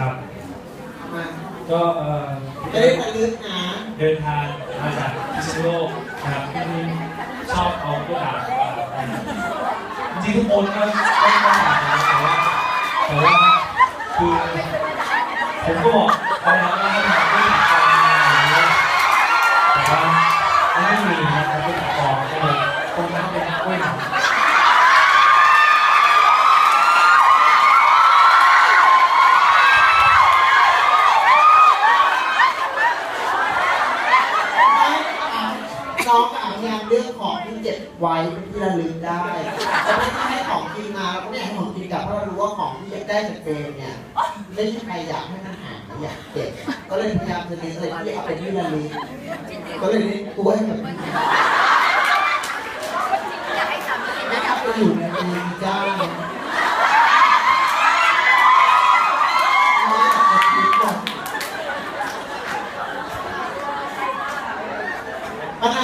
ครับมาก็เอ่อจะได้ระลึกนะเดินทางมาจากพิษณุโลกนะครับที่ชอบเอากระดาษจริงๆทุกคนก็ก็ก็ถามนะแต่ว่าแต่ว่าคือผมก็บอกไปแล้วว่าให้ถามด้วยปากกาอะไรอย่างเงี้ยแต่ว่ามันไม่มีนะครับด้วยปากกาก็เลยตรงนั้นเป็นกล้วยหอม ไม่อะ น้องอะพยายามเลือกของที่เก็บไว้เป็นที่ระลึกได้จะไม่ให้ของกินมาเราก็ไม่อยากให้ของกินกลับเพราะเรารู้ว่าของที่ได้จากเฟรมเนี่ยไม่มีใครอยากให้มันหายอยากเก็บก็เลยพยายามจะเลือกอะไรที่เอาเป็นที่ระลึกก็เลยนี่กตัวยแบบนี้ไม่เอาไปอยู่ในมือจ้า ปัญห